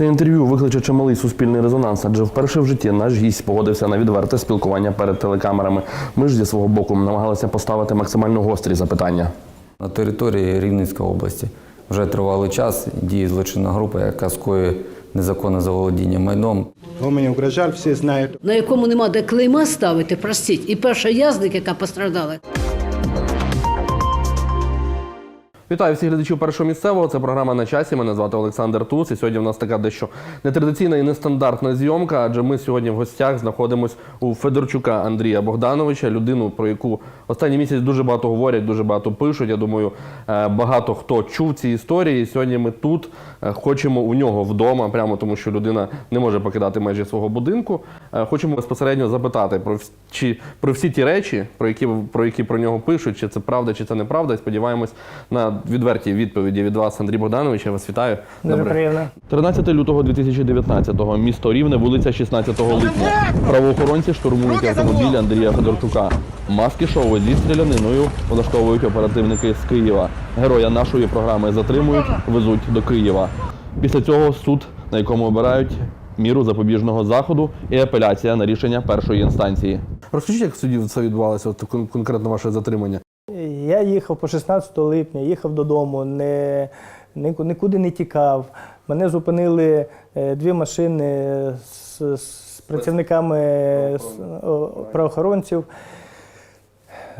Це інтерв'ю викличе чималий суспільний резонанс, адже вперше в житті наш гість погодився на відверте спілкування перед телекамерами. Ми ж зі свого боку намагалися поставити максимально гострі запитання. На території Рівненської області вже тривалий час діє злочинна група, яка скоює незаконне заволодіння майном. Мені угрожав, всі знають. на якому нема де клейма ставити, простіть, і перша язник, яка пострадала. Вітаю всіх глядачів першого місцевого. Це програма на часі. Мене звати Олександр Тус. І сьогодні в нас така дещо нетрадиційна і нестандартна зйомка, адже ми сьогодні в гостях знаходимось у Федорчука Андрія Богдановича, людину, про яку останній місяць дуже багато говорять, дуже багато пишуть. Я думаю, е, багато хто чув ці історії. Сьогодні ми тут е, хочемо у нього вдома, прямо тому, що людина не може покидати межі свого будинку. Е, Хочемо безпосередньо запитати про чи про всі ті речі, про які про які про нього пишуть, чи це правда, чи це неправда. І сподіваємось на відверті відповіді від вас, Андрій Богданович. Я вас вітаю. Дуже Добре. приємно. 13 лютого 2019-го. Місто Рівне, вулиця 16 липня. Правоохоронці штурмують автомобіль Андрія Федорчука. Маски шоу зі стріляниною влаштовують оперативники з Києва. Героя нашої програми затримують, везуть до Києва. Після цього суд, на якому обирають міру запобіжного заходу і апеляція на рішення першої інстанції. Розкажіть, як в суді це відбувалося, от конкретно ваше затримання? Я їхав по 16 липня, їхав додому, не, нікуди не тікав. Мене зупинили е, дві машини з, з працівниками правоохоронців.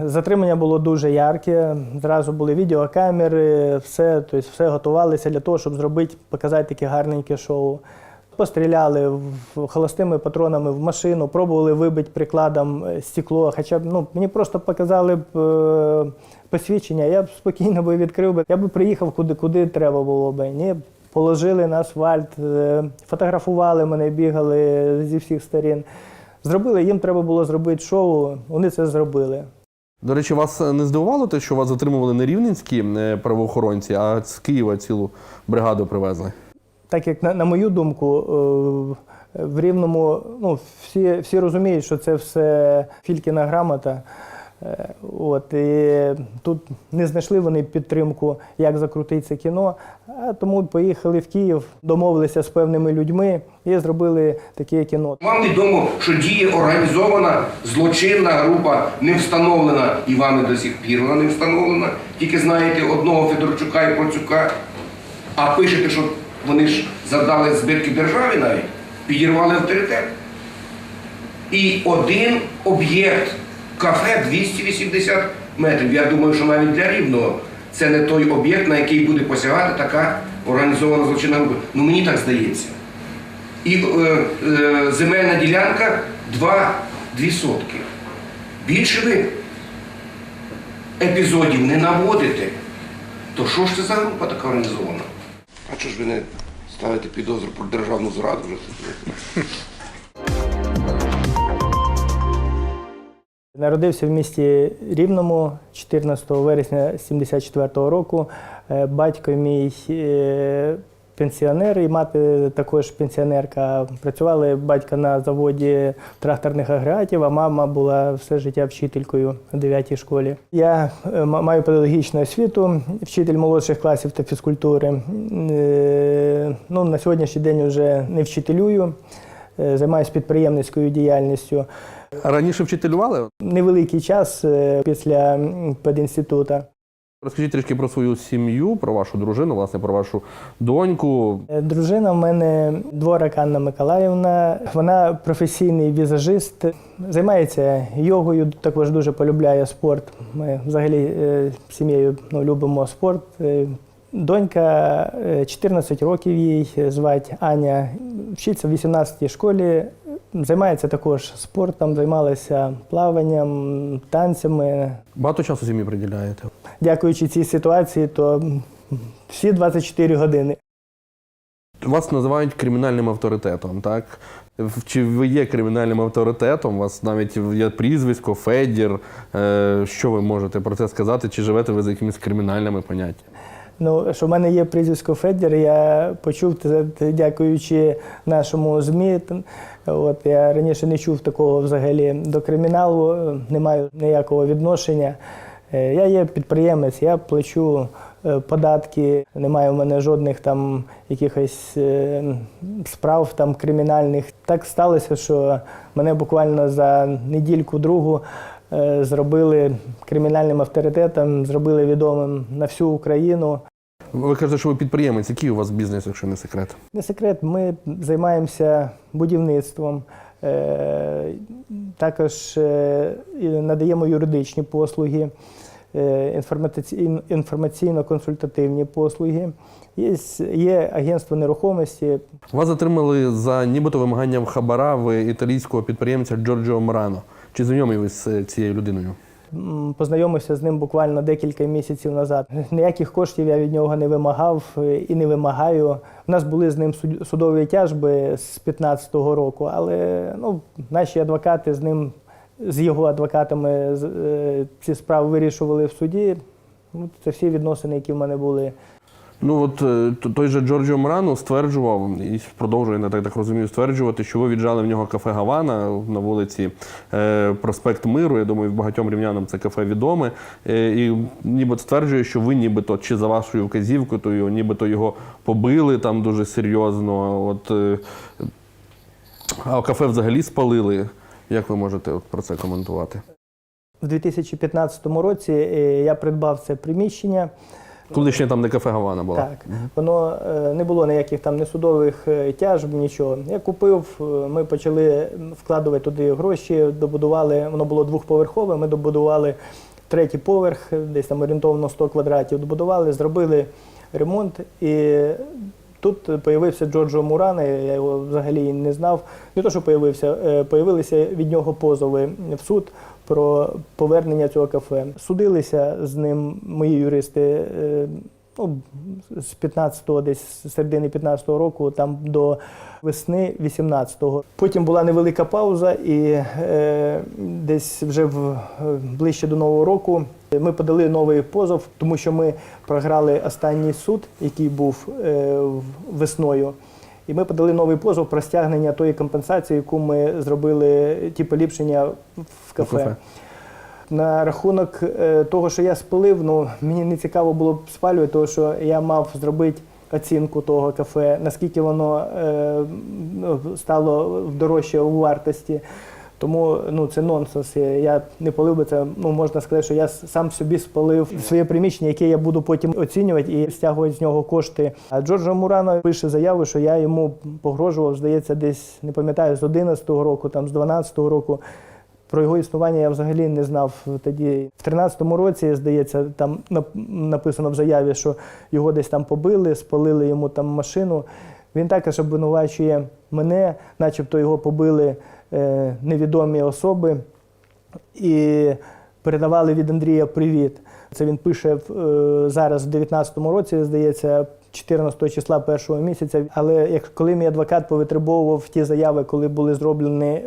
Затримання було дуже ярке. Зразу були відеокамери, все, тобто все готувалися для того, щоб зробити, показати таке гарненьке шоу. Постріляли холостими патронами в машину, пробували вибити прикладом е, стекло. Хоча б ну, мені просто показали б е, посвідчення, я б спокійно би відкрив би. Я б приїхав куди, куди треба було б. Ні, положили на асфальт, е, фотографували мене, бігали зі всіх сторін. Зробили, їм треба було зробити шоу, вони це зробили. До речі, вас не здивувало те, що вас затримували не рівненські е, правоохоронці, а з Києва цілу бригаду привезли? Так як на, на мою думку, е, в рівному ну, всі, всі розуміють, що це все фількіна грамота. Е, От, і тут не знайшли вони підтримку, як закрутити це кіно, а тому поїхали в Київ, домовилися з певними людьми і зробили таке кіно. Вам відомо, що діє організована злочинна група, не встановлена і вами до сих пір вона не встановлена. Тільки знаєте одного Федорчука і Процюка, а пишете, що вони ж задали збитки державі навіть, підірвали авторитет. І один об'єкт кафе 280 метрів. Я думаю, що навіть для рівного це не той об'єкт, на який буде посягати така організована злочинна група. Ну мені так здається. І е, е, земельна ділянка 2, 2 сотки. Більше ви епізодів не наводите, то що ж це за група така організована? А чого ж ви не ставите підозру про державну зраду вже? Народився в місті Рівному 14 вересня 74-го року. Е, Батько мій е, пенсіонер і мати також пенсіонерка. Працювали батька на заводі тракторних агрегатів, а мама була все життя вчителькою у 9 школі. Я е, маю педагогічну освіту, вчитель молодших класів та фізкультури. Е, Ну, на сьогоднішній день вже не вчителюю, е, займаюся підприємницькою діяльністю. Раніше вчителювали? Невеликий час після педінституту. Розкажіть трішки про свою сім'ю, про вашу дружину, власне, про вашу доньку. Е, Дружина в мене дворак Анна Миколаївна. Вона професійний візажист, займається йогою, також дуже полюбляє спорт. Ми взагалі е, з сім'єю ну, любимо спорт. Е, Донька е, 14 років їй звать Аня, вчиться в 18-й школі. Займається також спортом, займалася плаванням, танцями. Багато часу сім'ї приділяєте. Дякуючи цій ситуації, то всі 24 години. Вас називають кримінальним авторитетом, так? Чи ви є кримінальним авторитетом? У вас навіть є прізвисько, Федір. Е, Що ви можете про це сказати? Чи живете ви за якимись кримінальними поняттями? Ну, що в мене є прізвисько Федір, я почув це дякуючи нашому ЗМІ. От я раніше не чув такого взагалі до криміналу, не маю ніякого відношення. Е, Я є підприємець, я плачу е, податки. Немає в мене жодних там якихось е, справ там кримінальних. Так сталося, що мене буквально за недільку-другу зробили кримінальним авторитетом, зробили відомим на всю Україну. Ви кажете, що ви підприємець. Який у вас бізнес, якщо не секрет? Не секрет, ми займаємося будівництвом, також надаємо юридичні послуги, інформаційно-консультативні послуги. Є, є агентство нерухомості. Вас затримали за нібито вимаганням хабара в італійського підприємця Джорджіо Морано. Чи знайомі ви з е, цією людиною? Познайомився з ним буквально декілька місяців назад. Ніяких коштів я від нього не вимагав е, і не вимагаю. У нас були з ним судові тяжби з 15-го року, але ну, наші адвокати з ним, з його адвокатами е, ці справи вирішували в суді. Ну, Це всі відносини, які в мене були. Ну от е, той же Джорджіо Морано стверджував і продовжує, я так, так розумію, стверджувати, що ви віджали в нього кафе Гавана на вулиці е, Проспект Миру. Я думаю, багатьом рівнянам це кафе відоме. Е, і нібито стверджує, що ви нібито чи за вашою вказівкою, то його, нібито його побили там дуже серйозно. От, е, а кафе взагалі спалили. Як ви можете про це коментувати? В 2015 році е, я придбав це приміщення. Коли ще там не кафе Гавана була? Так, воно е, не було ніяких там несудових е, тяжб, нічого. Я купив, ми почали вкладувати туди гроші, добудували, воно було двохповерхове, ми добудували третій поверх, десь там орієнтовно 100 квадратів. Добудували, зробили ремонт. І тут появився Джорджо Мурана, я його взагалі не знав. Не то, що появився, е, появилися від нього позови в суд про повернення цього кафе. Судилися з ним мої юристи. е, Ну, з 15-го, десь з середини 15-го року, там до весни 18-го. Потім була невелика пауза, і е, десь вже в, е, ближче до Нового року ми подали новий позов, тому що ми програли останній суд, який був е, весною. І ми подали новий позов про стягнення тої компенсації, яку ми зробили, ті поліпшення в кафе. кафе. На рахунок е, того, що я спалив, ну мені не цікаво було б спалювати, тому що я мав зробити оцінку того кафе, наскільки воно е, стало дорожче у вартості. Тому ну це нонсенс. Я не палив би це. Ну можна сказати, що я сам собі спалив своє приміщення, яке я буду потім оцінювати і стягувати з нього кошти. А Джорджо Мурано пише заяву, що я йому погрожував, здається, десь не пам'ятаю з 11-го року, там з 12-го року. Про його існування я взагалі не знав тоді. В 13-му році, здається, там написано в заяві, що його десь там побили, спалили йому там машину. Він також обвинувачує мене, начебто його побили невідомі особи і передавали від Андрія привіт. Це він пише е, зараз в 19-му році, здається, 14 числа першого місяця. Але як коли мій адвокат повитребовував ті заяви, коли були зроблені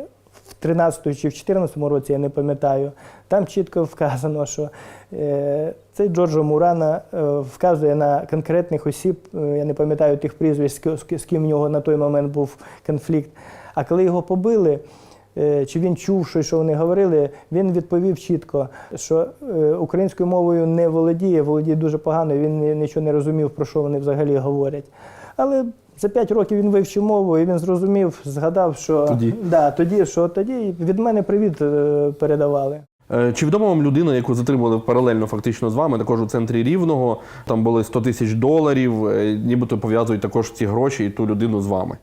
в 13 чи в 14 році, я не пам'ятаю, там чітко вказано, що е, цей Джорджо Мурана е, вказує на конкретних осіб, е, я не пам'ятаю тих прізвищ, з ким в нього на той момент був конфлікт. А коли його побили, е, чи він чув щось, що вони говорили, він відповів чітко, що е, українською мовою не володіє, володіє дуже погано, він нічого не розумів, про що вони взагалі говорять. Але за п'ять років він вивчив мову і він зрозумів, згадав, що Тоді. Да, тоді, що тоді від мене привіт е, передавали. Чи відома вам людина, яку затримали паралельно фактично з вами, також у центрі Рівного? Там були 100 тисяч доларів, нібито пов'язують також ці гроші і ту людину з вами.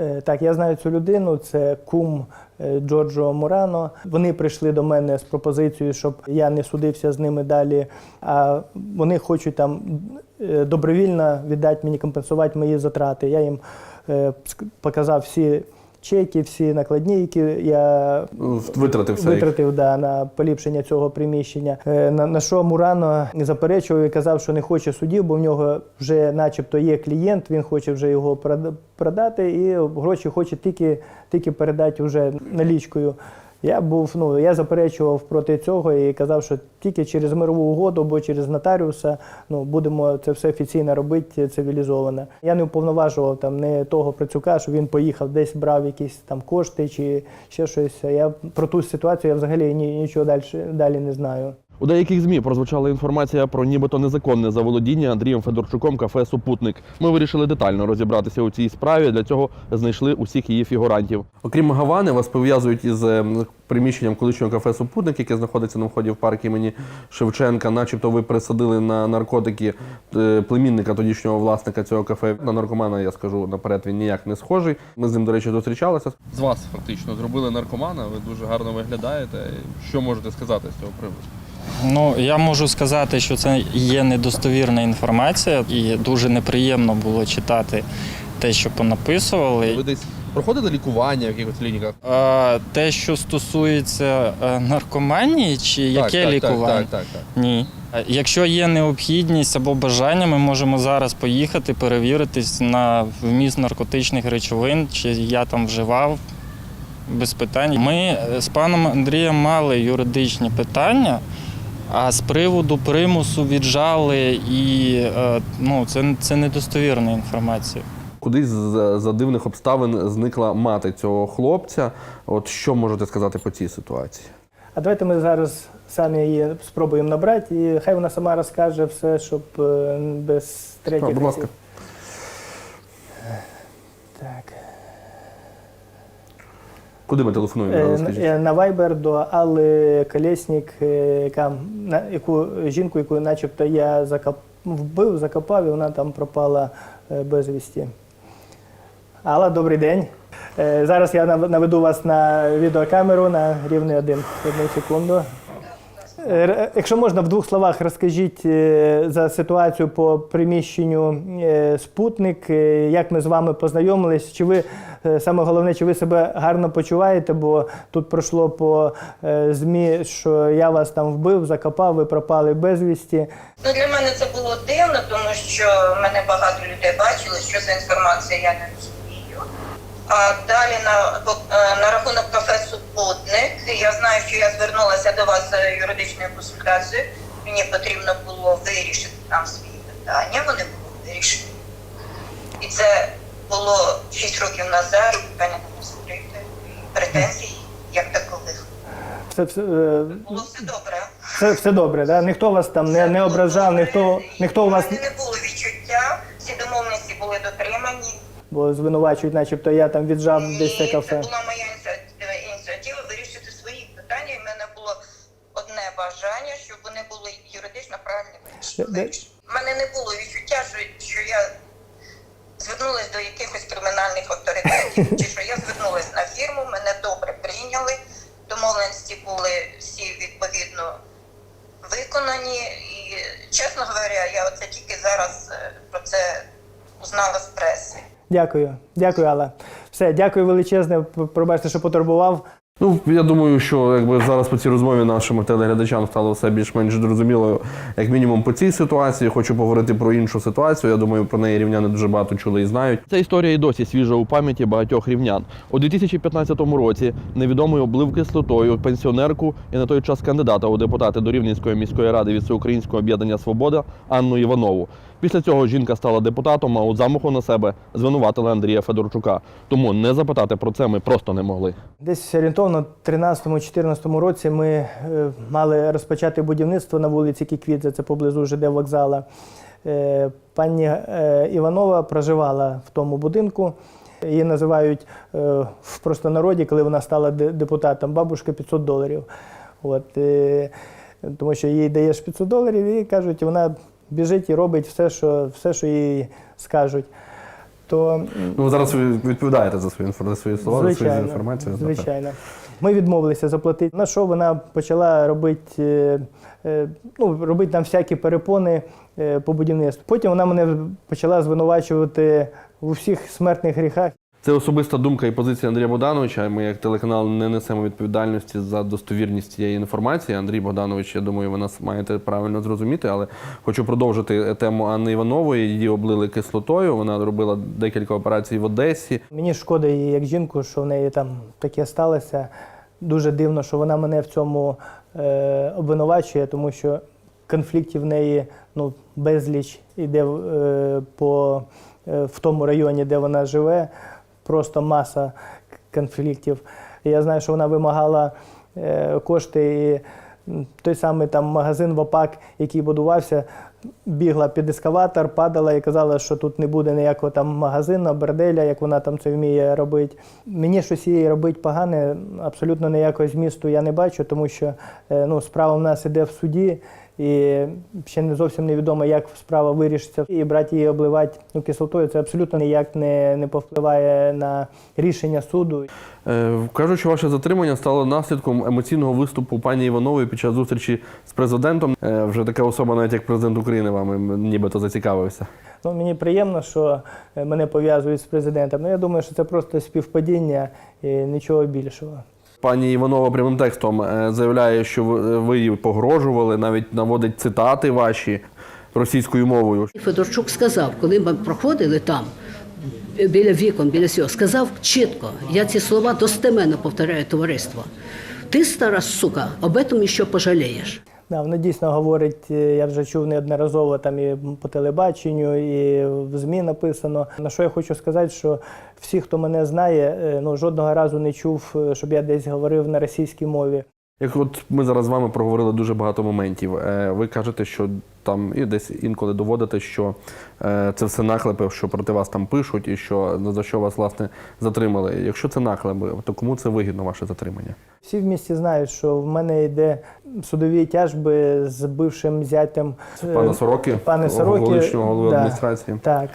Е, Так, я знаю цю людину, це кум е, Джорджо Мурано. Вони прийшли до мене з пропозицією, щоб я не судився з ними далі. А вони хочуть там е, добровільно віддати мені компенсувати мої затрати. Я їм показав всі чеки, всі накладні, які я Витратив все. витратив да, на поліпшення цього приміщення. Е, На, на що Мурано не заперечував і казав, що не хоче судів, бо в нього вже, начебто, є клієнт, він хоче вже його прода- продати, і гроші хоче тільки, тільки передати вже налічкою. Я був, ну я заперечував проти цього і казав, що тільки через мирову угоду або через нотаріуса ну будемо це все офіційно робити цивілізовано. Я не уповноважував там не того працюка, що він поїхав десь брав якісь там кошти чи ще щось. Я про ту ситуацію я взагалі ні, нічого далі, далі не знаю. У деяких ЗМІ прозвучала інформація про нібито незаконне заволодіння Андрієм Федорчуком кафе Супутник. Ми вирішили детально розібратися у цій справі. Для цього знайшли усіх її фігурантів. Окрім Гавани, вас пов'язують із е, приміщенням колишнього кафе Супутник, яке знаходиться на вході в парк імені Шевченка. Начебто ви присадили на наркотики е, племінника тодішнього власника цього кафе. На наркомана я скажу наперед, він ніяк не схожий. Ми з ним, до речі, зустрічалися. З вас фактично зробили наркомана. Ви дуже гарно виглядаєте. Що можете сказати з цього приводу? Ну, я можу сказати, що це є недостовірна інформація, і дуже неприємно було читати те, що понаписували. Ви десь проходили лікування в якихось клініках? А, те, що стосується е, наркоманії, чи яке лікування? Так, так, так. Ні. Е, Якщо є необхідність або бажання, ми можемо зараз поїхати перевіритись на вміст наркотичних речовин, чи я там вживав. Без питань. Ми е, з паном Андрієм мали юридичні питання, а з приводу примусу віджали і е, ну, це, це недостовірна інформація. Кудись за, за дивних обставин зникла мати цього хлопця. От що можете сказати по цій ситуації? А давайте ми зараз самі її спробуємо набрати, і хай вона сама розкаже все, щоб е, без третіх. Будь ласка. Так. Куди ми телефонуємо? Е, е, На Viber до Алли Колєснік, е, яка яку жінку, яку начебто я закоп, вбив, закопав, і вона там пропала безвісті. Алла, добрий день. Зараз я наведу вас на відеокамеру на рівний один. Одну секунду. Е, Якщо можна, в двох словах розкажіть е, за ситуацію по приміщенню е, спутник, як ми з вами познайомились, чи ви саме головне, чи ви себе гарно почуваєте, бо тут пройшло по ЗМІ, що я вас там вбив, закопав, ви пропали безвісті. Ну, для мене це було дивно, тому що мене багато людей бачили, що за інформація я не розумію. А далі на, на рахунок кафе Супутник. Я знаю, що я звернулася до вас за юридичною консультацією. Мені потрібно було вирішити там свої питання, вони були вирішені. І це було 6 років назад, питання не закрите, претензій як такових. Все, все, е, Було все добре. все, все добре, да? ніхто вас там не, не ображав, ніхто, ніхто у вас не було відчуття, всі домовленості були дотримані. бо звинувачують, начебто я там віджав І десь це кафе. була моя ініціатива, ініціатива вирішити свої питання. І в мене було одне бажання, щоб вони були юридично де- У мене не було відчуття, що, що я звернулася до якихось кримінальних авторитетів, чи що я звернулася на фірму, мене добре прийняли. Домовленості були всі відповідно виконані. І, чесно говоря, я оце тільки зараз е, про це узнала з преси. Дякую, дякую, Алла. Все, дякую величезне. Пробачте, що потурбував. Ну, я думаю, що якби зараз по цій розмові нашим телеглядачам стало все більш-менш зрозуміло, як мінімум по цій ситуації. Хочу поговорити про іншу ситуацію. Я думаю, про неї рівняни дуже багато чули і знають. Ця історія і досі свіжа у пам'яті багатьох рівнян. У 2015 році невідомий облив кислотою пенсіонерку і на той час кандидата у депутати до Рівненської міської ради від Всеукраїнського об'єднання Свобода Анну Іванову. Після цього жінка стала депутатом, а у замаху на себе звинуватила Андрія Федорчука. Тому не запитати про це ми просто не могли. Десь орієнтовно в 13-14 році ми е, мали розпочати будівництво на вулиці Кіквідзе, це поблизу ЖД вокзала. Е, пані е, Іванова проживала в тому будинку. Її називають в простонароді, коли вона стала депутатом, бабушка 500 доларів. От, тому що їй даєш 500 доларів і кажуть, вона біжить і робить все, що, все, що їй скажуть. То Ну зараз ви відповідаєте за свої інфор- за свої слова, за свою інформацію. Звичайно. Ми відмовилися заплатити. На що вона почала робити, е, е, ну, робити нам всякі перепони е, по будівництву. Потім вона мене почала звинувачувати у всіх смертних гріхах. Це особиста думка і позиція Андрія Богдановича. Ми як телеканал не несемо відповідальності за достовірність цієї інформації. Андрій Богданович, я думаю, ви нас маєте правильно зрозуміти, але хочу продовжити тему Анни Іванової. Її облили кислотою. Вона робила декілька операцій в Одесі. Мені шкода її як жінку, що в неї там таке сталося. Дуже дивно, що вона мене в цьому е, обвинувачує, тому що конфліктів в неї ну, безліч іде е, по, е, в тому районі, де вона живе, просто маса конфліктів. Я знаю, що вона вимагала е, кошти і той самий там магазин ВАПАК, який будувався, бігла під ескаватор, падала і казала, що тут не буде ніякого там магазину, борделя, як вона там це вміє робити. Мені щось їй робити погане, абсолютно ніякого змісту я не бачу, тому що е, ну, справа в нас іде в суді. І ще не зовсім невідомо, як справа вирішиться. І брати її обливати ну, кислотою, це абсолютно ніяк не, не повпливає на рішення суду. Е, Кажуть, що ваше затримання стало наслідком емоційного виступу пані Іванової під час зустрічі з президентом. Е, Вже така особа, навіть як президент України, вами нібито зацікавився. Ну, мені приємно, що е, мене пов'язують з президентом. Ну, я думаю, що це просто співпадіння і нічого більшого. Пані Іванова прямим текстом е, заявляє, що ви її погрожували, навіть наводить цитати ваші російською мовою. Федорчук сказав, коли ми проходили там, біля вікон, біля сього, сказав чітко, я ці слова достеменно повторяю товариство. Ти, стара сука, об этом ще пожалієш. Да, воно дійсно говорить, е, я вже чув неодноразово там і по телебаченню, і в ЗМІ написано. На що я хочу сказати, що всі, хто мене знає, е, ну жодного разу не чув, е, щоб я десь говорив на російській мові. Як от ми зараз з вами проговорили дуже багато моментів. Е, Ви кажете, що там і десь інколи доводите, що е, це все наклепи, що проти вас там пишуть, і що за що вас власне затримали. Якщо це наклепи, то кому це вигідно ваше затримання? Всі в місті знають, що в мене йде судові тяжби з бившим зятем е, Пана Сороки, пане Сороки, колишнього голови да. адміністрації. Так.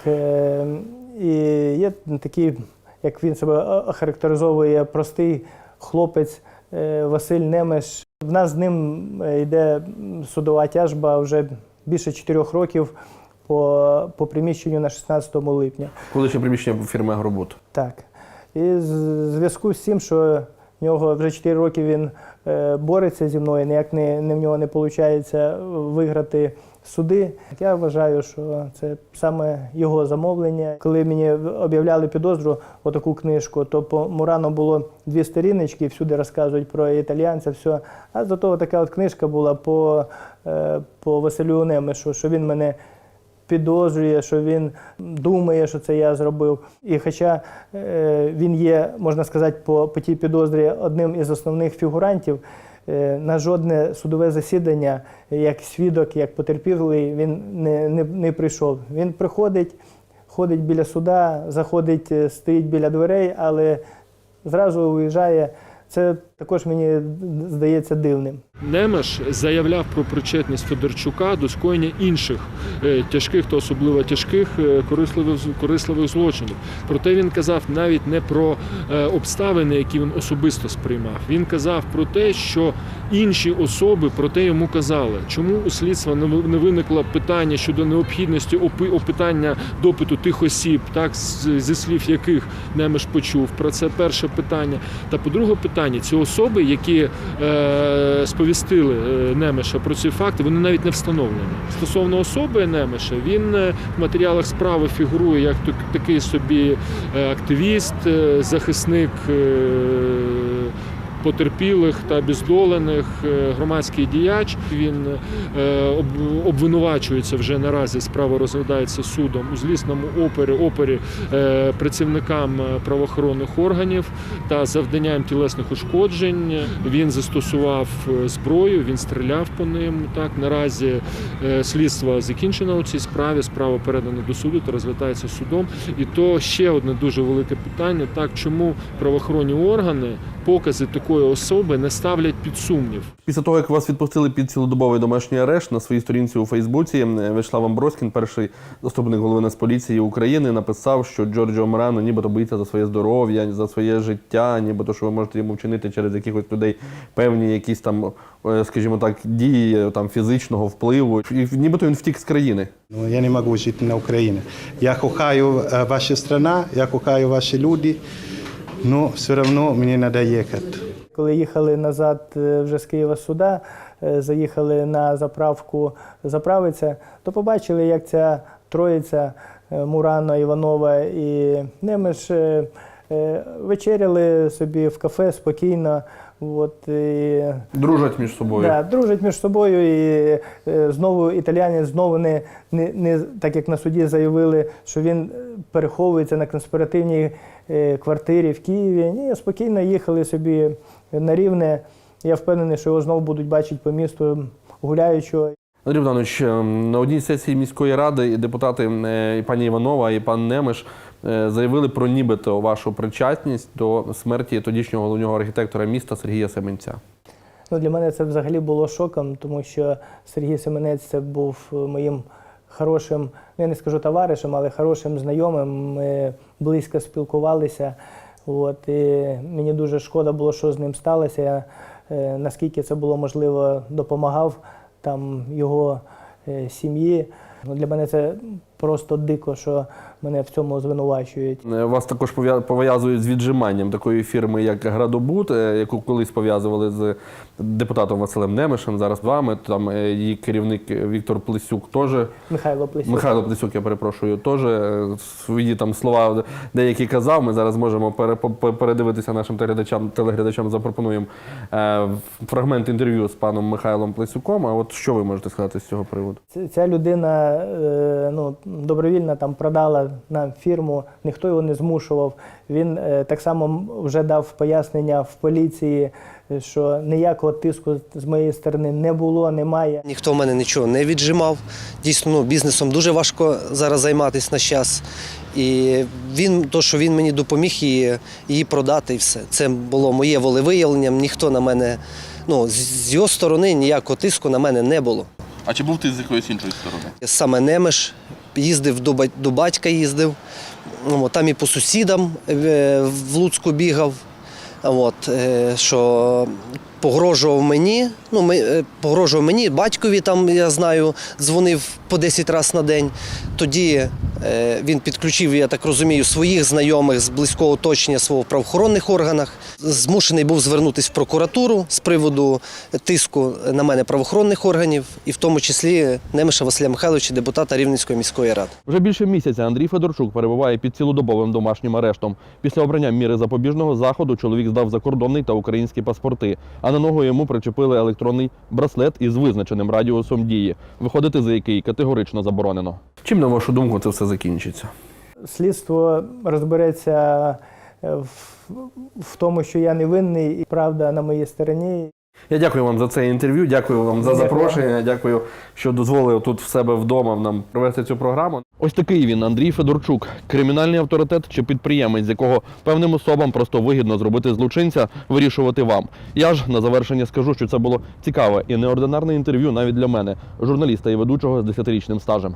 І є такий, як він себе охарактеризовує, простий хлопець Василь Немеш. В нас з ним е, йде судова тяжба вже більше чотирьох років по, по приміщенню на 16 липня. Колишнє приміщення фірми Агробут. Так. І з зв'язку з тим, що в нього вже 4 роки він е, бореться зі мною, ніяк не, не в нього не виходить виграти суди. Я вважаю, що це саме його замовлення. Коли мені об'являли підозру отаку книжку, то по Мурану було дві сторіночки, всюди розказують про італіянця, все. А зато така от книжка була по, е, по Василю Немешу, що він мене підозрює, що він думає, що це я зробив. І хоча е, він є, можна сказати, по, по тій підозрі одним із основних фігурантів, на жодне судове засідання, як свідок, як потерпілий, він не, не, не прийшов. Він приходить, ходить біля суда, заходить, е, стоїть біля дверей, але зразу виїжджає. Це також мені здається дивним. Немеш заявляв про причетність Федорчука до скоєння інших е, тяжких та особливо тяжких е, корисливих, злочинів. Проте він казав навіть не про е, обставини, які він особисто сприймав. Він казав про те, що інші особи про те йому казали. Чому у слідства не виникло питання щодо необхідності опи- опитання допиту тих осіб, так зі слів яких Немеш почув. Про це перше питання. Та по-друге питання, ці особи, які е, сповістили е, Немеша про ці факти, вони навіть не встановлені. Стосовно особи Немеша, він е, в матеріалах справи фігурує як так- такий собі е, активіст, захисник. е, Потерпілих та бездолених е, громадський діяч. Він е, обвинувачується вже наразі. Справа розглядається судом у злісному опері, опері е, працівникам правоохоронних органів та завданням тілесних ушкоджень. Він застосував зброю, він стріляв по ним. Так наразі слідство закінчено у цій справі. Справа передана до суду та розглядається судом. І то ще одне дуже велике питання: так чому правоохоронні органи покази такої особи не ставлять під сумнів? Після того, як вас відпустили під цілодобовий домашній арешт на своїй сторінці у Фейсбуці, Вячеслав Амброскін, перший заступник голови Нацполіції України, написав, що Джорджо Морано нібито боїться за своє здоров'я, за своє життя, нібито що ви можете йому вчинити через якихось людей певні якісь там, скажімо так, дії там фізичного впливу. І нібито він втік з країни. Ну, я не можу жити на Україні. Я кохаю е, вашу страну, я кохаю ваші люди, але все одно мені треба їхати. Коли їхали назад е, вже з Києва суда, е, заїхали на заправку заправитися, то побачили, як ця троїця е, Мурано, Іванова і Немеш вечеряли собі в кафе спокійно. От, і, Дружать між собою. да, дружать між собою, і знову італіянець знову не, не, не так як на суді заявили, що він переховується на конспіративній квартирі в Києві. Ні, спокійно їхали собі на рівне Я впевнений, що його знову будуть бачити по місту гуляючого. Андрій Богданович, ем, на одній сесії міської ради і депутати е, і пані Іванова, і пан Немиш е, заявили про нібито вашу причетність до смерті тодішнього головного архітектора міста Сергія Семенця. Ну, для мене це взагалі було шоком, тому що Сергій Семенець це був е, моїм хорошим, ну, я не скажу товаришем, але хорошим знайомим. Ми близько спілкувалися. От, і мені дуже шкода було, що з ним сталося. Я, е, наскільки це було можливо, допомагав там його е, сім'ї. Ну, для мене це просто дико, що мене в цьому звинувачують. Е, Вас також пов'язують з віджиманням такої фірми, як Градобут, яку колись пов'язували з депутатом Василем Немишем, зараз з вами. Там е, її керівник Віктор Плесюк теж. Михайло Плесюк. Михайло Плесюк, я перепрошую, теж е, свої там слова деякі казав. Ми зараз можемо передивитися нашим телеглядачам, телеглядачам запропонуємо е, фрагмент інтерв'ю з паном Михайлом Плесюком. А от що ви можете сказати з цього приводу? Ця людина ну, добровільно там продала нам фірму, ніхто його не змушував. Він так само вже дав пояснення в поліції, що ніякого тиску з моєї сторони не було, немає. Ніхто в мене нічого не віджимав. Дійсно, ну, бізнесом дуже важко зараз займатися на час. І він, то, що він мені допоміг її, її продати, і все. Це було моє волевиявлення. Ніхто на мене, ну, з- з його сторони ніякого тиску на мене не було. А чи був ти з якоїсь іншої сторони? Саме Немеш їздив до батька, їздив. Ну, Там і по сусідам е, в Луцьку бігав. От, е, що погрожував мені, ну, ми, е, погрожував мені, батькові там, я знаю, дзвонив по 10 разів на день. Тоді е, він підключив, я так розумію, своїх знайомих з близького оточення свого в правоохоронних органах. Змушений був звернутися в прокуратуру з приводу тиску на мене правоохоронних органів, і в тому числі Немиша Василя Михайловича, депутата Рівненської міської ради. Вже більше місяця Андрій Федорчук перебуває під цілодобовим домашнім арештом. Після обрання міри запобіжного заходу чоловік здав закордонний та українські паспорти, а на ногу йому причепили електронний браслет із визначеним радіусом дії, виходити за який категорично заборонено. Чим, на вашу думку, це все закінчиться? Слідство розбереться е, в, в тому, що я не винний, і правда на моїй стороні. Я дякую вам за це інтерв'ю. Дякую вам за запрошення. Дякую, що дозволили тут в себе вдома нам провести цю програму. Ось такий він, Андрій Федорчук, кримінальний авторитет чи підприємець, з якого певним особам просто вигідно зробити злочинця, вирішувати вам. Я ж на завершення скажу, що це було цікаве і неординарне інтерв'ю навіть для мене, журналіста і ведучого з 10-річним стажем.